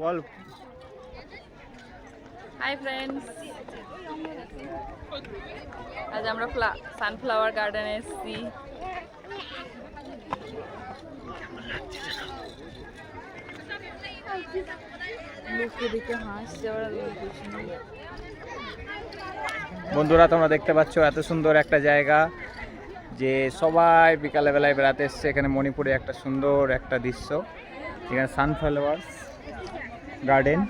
বল। Hi friends আজ আমরা sunflower গার্ডেনে এসেছি। বন্ধুরা তোমরা দেখতে পাচ্ছ এত সুন্দর একটা জায়গা যে সবাই বিকালে বেলায় বেড়াতে এসছে। এখানে মণিপুরে একটা সুন্দর একটা দৃশ্য। এখানে সানফ্লাওয়ার্স গার্ডেন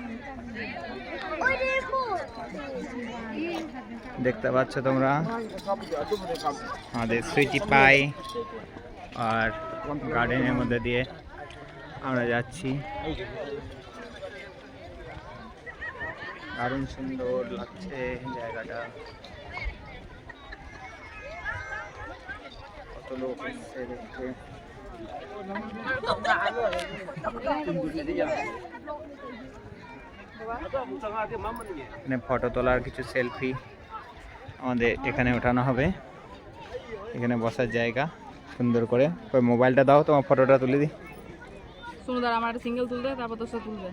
দেখতে পাচ্ছ তোমরা? আমাদের সুইটি পাই আর গার্ডেনের মধ্যে দিয়ে আমরা যাচ্ছি। দারুণ সুন্দর লাগছে জায়গাটা। কত লোক এসছে দেখতে। এখানে ফটো তোলার কিছু সেলফি আমাদের এখানে ওঠানো হবে। এখানে বসার জায়গা সুন্দর করে। ওই মোবাইলটা দাও তোমার ফটোটা তুলে দিই। সুন্দর আমার একটা সিঙ্গেল তুলবে তারপর তো তুলবে।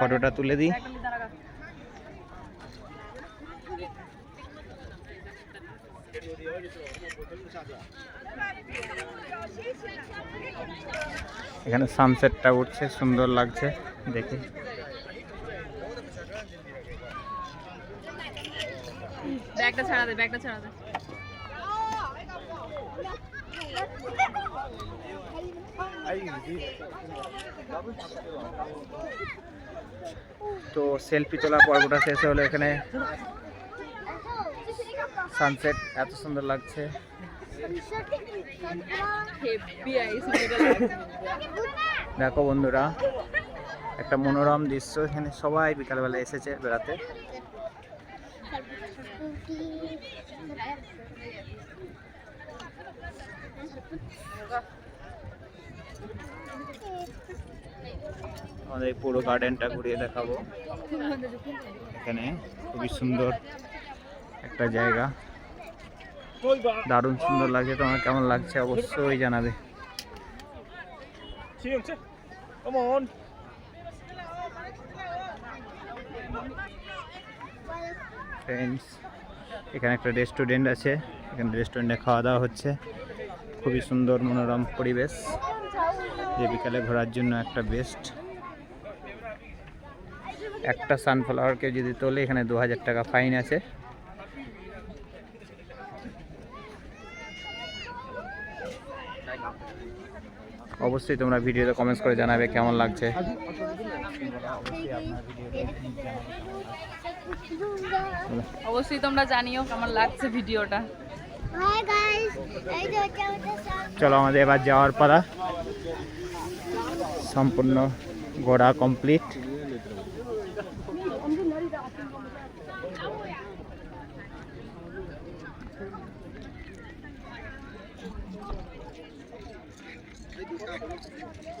ফটোটা তুলে দিই। এখানে সানসেটটা উঠছে সুন্দর লাগছে দেখে। ব্যাগটা ছাড়া দে ব্যাগটা ছাড়া দে। তো সেলফি তোলার পর্বটা শেষ হলো এখানে। সানসেট এত সুন্দর লাগছে। দেখো বন্ধুরা একটা মনোরম দৃশ্য এখানে সবাই বিকালবেলা এসেছে বেড়াতে। আমাদের পুরো গার্ডেনটা ঘুরিয়ে দেখাবো। এখানে খুবই সুন্দর একটা জায়গা। দারুণ সুন্দর লাগছে তোমার কেমন লাগছে অবশ্যই জানাবে। ফ্রেন্ডস এখানে একটা রেস্টুরেন্ট আছে, এখানে রেস্টুরেন্টে খাওয়া দাওয়া হচ্ছে। খুবই সুন্দর, মনোরম পরিবেশ, যে বিকালে ঘোরার জন্য একটা বেস্ট একটা সানফ্লাওয়ারকে যদি তোলে, এখানে দু হাজার টাকা ফাইন আছে। অবশ্যই তোমরা ভিডিওতে কমেন্টস করে জানাবে কেমন লাগছে। অবশ্যই তোমরা জানিও কেমন লাগছে ভিডিওটা। চলো আমাদের এবার যাওয়ার পালা। সম্পূর্ণ ঘোরা কমপ্লিট どうも。